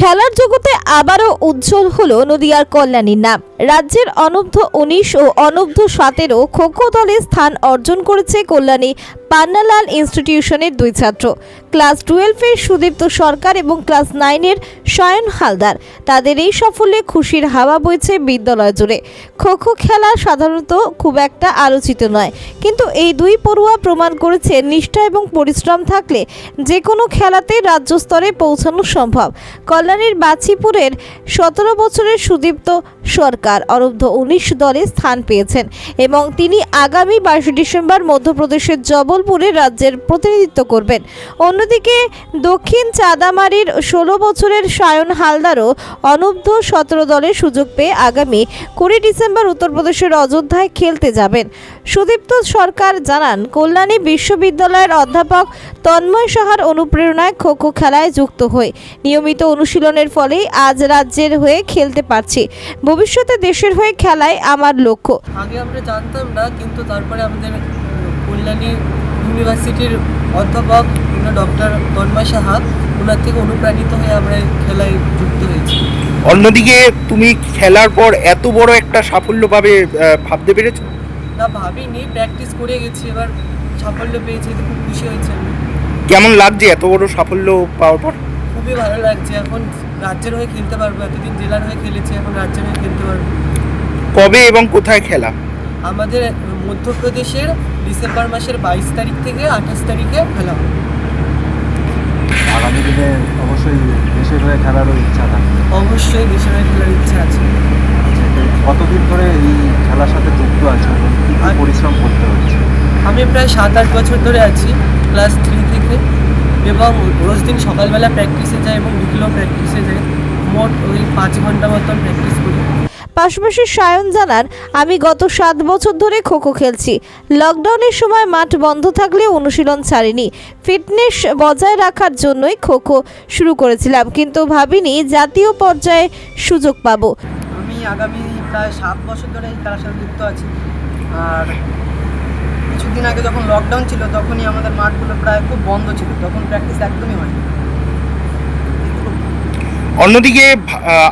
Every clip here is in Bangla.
খেলার জগতে আবারও উজ্জ্বল হলো নদিয়ার কল্যাণীর নাম। রাজ্যের অনূর্ধ্ব উনিশ ও অনূর্ধ্ব সতেরো খোখো দলে স্থান অর্জন করেছে কল্যাণী পান্নালাল ইনস্টিটিউশনের দুই ছাত্র। ক্লাস টুয়েলভের সুদীপ্ত সরকার এবং ক্লাস নাইনের শয়ন হালদার। তাদের এই সাফল্যে খুশির হাওয়া বইছে বিদ্যালয় জুড়ে। খো খো খেলা সাধারণত খুব একটা আলোচিত নয়, কিন্তু এই দুই পড়ুয়া প্রমাণ করেছে নিষ্ঠা এবং পরিশ্রম থাকলে যে কোনো খেলাতে রাজ্য স্তরে পৌঁছানো সম্ভব। কল্যাণীর বাছিপুরের সতেরো বছরের সুদীপ্ত সরকার অনূর্ধ্ব উনিশ দলে স্থান পেয়েছেন এবং তিনি আগামী বাইশে ডিসেম্বর মধ্যপ্রদেশের জবলপুরে রাজ্যের প্রতিনিধিত্ব করবেন। অন্যদিকে দক্ষিণ চাঁদামারির ষোলো বছরের সায়ন হালদারও অনূর্ধ্ব সতেরো দলের সুযোগ পেয়ে আগামী কুড়ি ডিসেম্বর উত্তরপ্রদেশের অযোধ্যায় খেলতে যাবেন। সুদীপ্ত সরকার জানান, কল্যাণী বিশ্ববিদ্যালয়ের অধ্যাপক তন্ময় সাহার অনুপ্রেরণায় খো খো খেলায় যুক্ত হয়ে নিয়মিত অনুশীলনের ফলেই আজ রাজ্যের হয়ে খেলতে পারছি। ভবিষ্যতে দেশের হয়ে খেলায় আমার লক্ষ্য। আগে আমরা জানতাম না কিন্তু তারপরে আমাদের কল্যাণী ইউনিভার্সিটির অধ্যাপক ডক্টর তন্ময় সাহা ওনার থেকে অনুপ্রাণিত হয়ে আমরা খেলায় যুক্ত হয়েছি। অন্যদিকে তুমি খেলার পর এত বড় একটা সাফল্য পাবে ভাবতে পেরেছ? না ভাবিনি প্র্যাকটিস করে গেছি এবার সাফল্য পেয়েছি তো খুব খুশি হয়েছে কেমন লাগছে এত বড় সাফল্য পাওয়ার পর? খুবই ভালো লাগছে এখন রাজ্যের হয়ে খেলতে পারব এতদিন জেলার হয়ে খেলেছি এখন রাজ্যের হয়ে খেলতে পারব। কবে এবং কোথায় খেলা? আমাদের মধ্যপ্রদেশের ডিসেম্বর মাসের বাইশ তারিখ থেকে আঠাশ তারিখে খেলা হবে। আগামী দিনে অবশ্যই দেশের হয়ে খেলারও ইচ্ছা থাকে অবশ্যই দেশের হয়ে খেলার ইচ্ছা আছে। কতদিন ধরে এই খেলার সাথে যুক্ত আছে পরিশ্রম করতে হচ্ছে? আমি প্রায় সাত আট বছর ধরে আছি ক্লাস থ্রি এবং রোজ দিন সকালবেলা প্র্যাকটিসে যাই এবং বিকেলেও প্র্যাকটিসে যাই। মোট ওই পাঁচ ঘণ্টা মতন প্র্যাকটিস করি। পাশাপাশি সায়ন জানান আমি গত সাত বছর ধরে খোখো খেলছি। লকডাউনের সময় মাঠ বন্ধ থাকলে অনুশীলন ছাড়িনি। ফিটনেস বজায় রাখার জন্যই খোখো শুরু করেছিলাম কিন্তু ভাবিনি জাতীয় পর্যায়ে সুযোগ পাবো। আমি আগামী প্রায় সাত বছর ধরে এই খেলার সাথে যুক্ত আছি। আর কিছুদিন আগে যখন লকডাউন ছিল তখনই আমাদের মাঠগুলো প্রায় খুব বন্ধ ছিল। তখন প্র্যাকটিস একদমই হয়নি। অন্যদিকে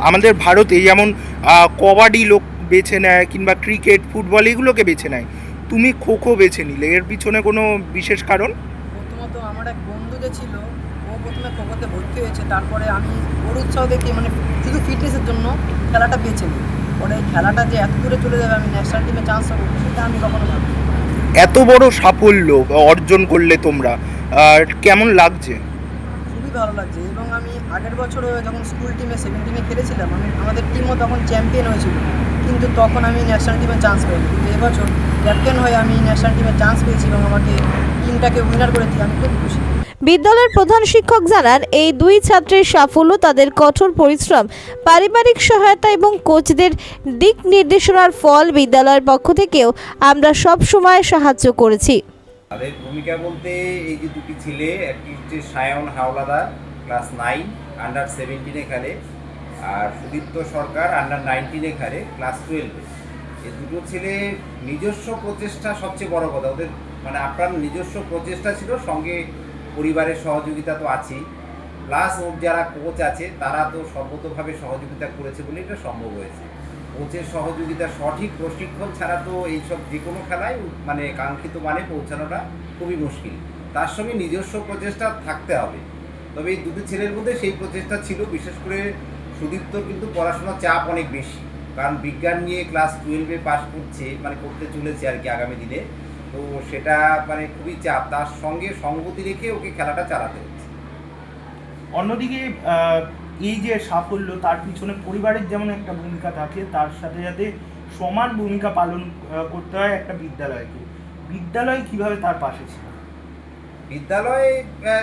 আমাদের ভারতে যেমন কবাডি লোক বেছে নেয় কিংবা ক্রিকেট ফুটবল এগুলোকে বেছে নেয়। তুমি খো খো বেছে নিলে এর পিছনে কোনো বিশেষ কারণ? প্রথমত আমার এক বন্ধু যে ছিল ও প্রথমে খোখোতে ভর্তি হয়েছে তারপরে আমি ওর উৎসাহ দেখে মানে শুধু ফিটনেসের জন্য খেলাটা বেছে নিই। পরে খেলাটা যে এত দূরে চলে যাবে আমি ন্যাশনাল টিমে চান্স পাবো সেটা আমি কখনো ভাবি এত বড় সাফল্য অর্জন করলে তোমরা, আর কেমন লাগছে? খুবই ভালো লাগছে এবং আমি আগের বছরও যখন স্কুল টিমে সেকেন্ড টিমে খেলেছিলাম, আমি, আমাদের টিমও তখন চ্যাম্পিয়ন হয়েছিল, কিন্তু তখন আমি ন্যাশনাল টিমে চান্স পাইনি। কিন্তু এবছর ক্যাপ্টেন হয়ে আমি ন্যাশনাল টিমে চান্স পেয়েছি এবং আমাকে টিমটাকে উইনার করে দিয়ে আমি খুব খুশি। বিদ্যালয়ের প্রধান শিক্ষক জানান, এই দুই ছাত্রের সাফল্য তাদের কঠোর পরিশ্রম, পারিবারিক সহায়তা এবং কোচদের দিক নির্দেশনার ফল বিদ্যালয়ের পক্ষ থেকেও আমরা সব সময় সাহায্য করেছি। তাদের ভূমিকা বলতে এই যে দুটি ছেলে, একটি হচ্ছে Sayan Howlader, class nine under সেভেন্টিনে খেলে। আর সুদীপ্ত সরকার আন্ডার নাইনটিনে খেলে, ক্লাস টুয়েলভে এই দুটো ছেলে নিজস্ব প্রচেষ্টা সবচেয়ে বড় কথা। ওদের মানে আপনার নিজস্ব প্রচেষ্টা ছিল সঙ্গে পরিবারের সহযোগিতা তো আছেই। প্লাস ওর যারা কোচ আছে, তারা তো সর্বতভাবে সহযোগিতা করেছে বলে এটা সম্ভব হয়েছে। কোচের সহযোগিতা সঠিক প্রশিক্ষণ ছাড়া তো এইসব যে কোনো খেলায় মানে কাঙ্ক্ষিত মানে পৌঁছানোটা খুবই মুশকিল। তার সঙ্গে নিজস্ব প্রচেষ্টা থাকতে হবে। তবে এই দুটো ছেলের মধ্যে সেই প্রচেষ্টা ছিল, বিশেষ করে সুদীপ্তর কিন্তু পড়াশোনার চাপ অনেক বেশি। কারণ বিজ্ঞান নিয়ে ক্লাস টুয়েলভে পাস করছে মানে করতে চলেছে আর কি আগামী দিনে। তো সেটা মানে খুবই চাপ। তার সঙ্গে সঙ্গতি রেখে ওকে খেলাটা চালাতে হচ্ছে। অন্যদিকে এই যে সাফল্য তার পিছনে পরিবারের যেমন একটা ভূমিকা থাকে তার সাথে সাথে সমান ভূমিকা পালন করতে হয় একটা বিদ্যালয়কে। বিদ্যালয় কীভাবে তার পাশে ছিল? বিদ্যালয়ে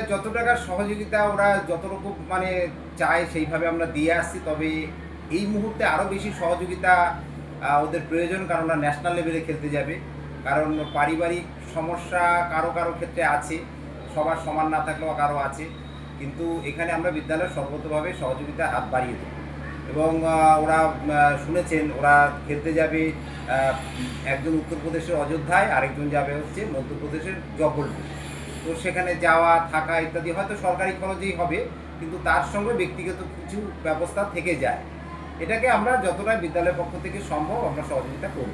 যত টাকার সহযোগিতা ওরা যত রকম মানে চায় সেইভাবে আমরা দিয়ে আসছি। তবে এই মুহূর্তে আরও বেশি সহযোগিতা ওদের প্রয়োজন কারণ ওরা ন্যাশনাল লেভেলে খেলতে যাবে। কারণ পারিবারিক সমস্যা কারও কারও ক্ষেত্রে আছে, সবার সমান না থাকলেও কারও আছে। কিন্তু এখানে আমরা বিদ্যালয়ের সর্বতভাবে সহযোগিতা হাত বাড়িয়ে দেবো। এবং ওরা শুনেছেন, ওরা খেলতে যাবে একজন উত্তরপ্রদেশের অযোধ্যায়, আরেকজন যাবে হচ্ছে মধ্যপ্রদেশের জব্বলপুর। তো সেখানে যাওয়া, থাকা ইত্যাদি হয়তো সরকারি খরচেই হবে, কিন্তু তার সঙ্গে ব্যক্তিগত কিছু ব্যবস্থা থেকে যায়। এটাকে আমরা যতটা বিদ্যালয়ের পক্ষ থেকে সম্ভব আমরা সহযোগিতা করব।